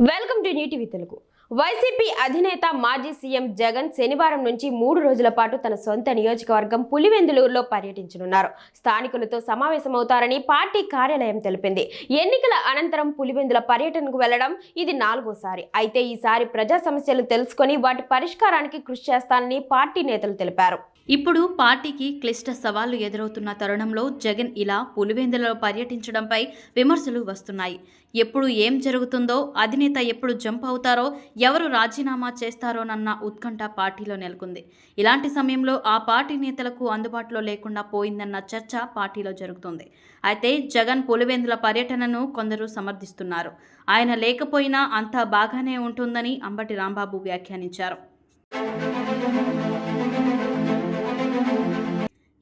Welcome to NTV Telugu. YCP అధినేత మాజీ CM Jagan శనివారం నుంచి మూడు రోజుల పాటు తన సొంత నియోజకవర్గం పులివెందులూరులో పర్యటించనున్నారు. స్థానికులతో సమావేశమవుతారని పార్టీ కార్యాలయం తెలిపింది. ఎన్నికల అనంతరం పులివెందుల పర్యటనకు వెళ్ళడం ఇది నాలుగోసారి. అయితే ఈసారి ప్రజా సమస్యలు తెలుసుకొని వాటి పరిష్కారానికి కృషి చేస్తానని పార్టీ నేతలు తెలిపారు. ఇప్పుడు పార్టీకి క్లిష్ట సవాళ్ళు ఎదురవుతున్న తరుణంలో జగన్ ఇలా పులివెందులలో పర్యటించడంపై విమర్శలు వస్తున్నాయి. ఎప్పుడు ఏం జరుగుతుందో అధినేత ఎప్పుడు జంప్ అవుతారో ఎవరు రాజీనామా చేస్తారోనన్న ఉత్కంఠ పార్టీలో నెలకొంది. ఇలాంటి సమయంలో ఆ పార్టీ నేతలకు అందుబాటులో లేకుండా పోయిందన్న చర్చ పార్టీలో జరుగుతుంది. అయితే జగన్ పులివెందుల పర్యటనను కొందరు సమర్థిస్తున్నారు. ఆయన లేకపోయినా అంతా బాగానే ఉంటుందని అంబటి రాంబాబు వ్యాఖ్యానించారు.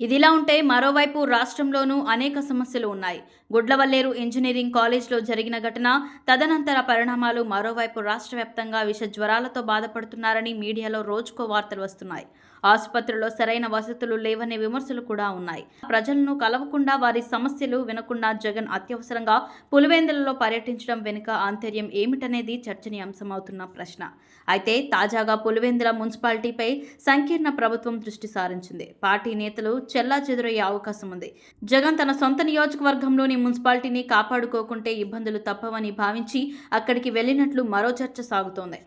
ఇదిలా ఉంటే మరోవైపు రాష్ట్రంలోనూ అనేక సమస్యలు ఉన్నాయి. గుడ్లవల్లేరు ఇంజనీరింగ్ కాలేజ్లో జరిగిన ఘటన తదనంతర పరిణామాలు మరోవైపు రాష్ట్ర వ్యాప్తంగా విష జ్వరాలతో బాధపడుతున్నారని మీడియాలో రోజుకో వార్తలు వస్తున్నాయి. ఆసుపత్రిలో సరైన వసతులు లేవనే విమర్శలు కూడా ఉన్నాయి. ప్రజలను కలవకుండా వారి సమస్యలు వినకుండా జగన్ అత్యవసరంగా పులివెందులలో పర్యటించడం వెనుక ఆంతర్యం ఏమిటనేది చర్చనీయాంశమవుతున్న ప్రశ్న. అయితే తాజాగా పులివెందుల మున్సిపాలిటీపై సంకీర్ణ ప్రభుత్వం దృష్టి సారించింది. పార్టీ నేతలు చెల్లా చెదురయ్యే అవకాశం ఉంది. జగన్ తన సొంత నియోజకవర్గంలోని మున్సిపాలిటీని కాపాడుకోకుంటే ఇబ్బందులు తప్పవని భావించి అక్కడికి వెళ్ళినట్లు మరో చర్చ సాగుతోంది.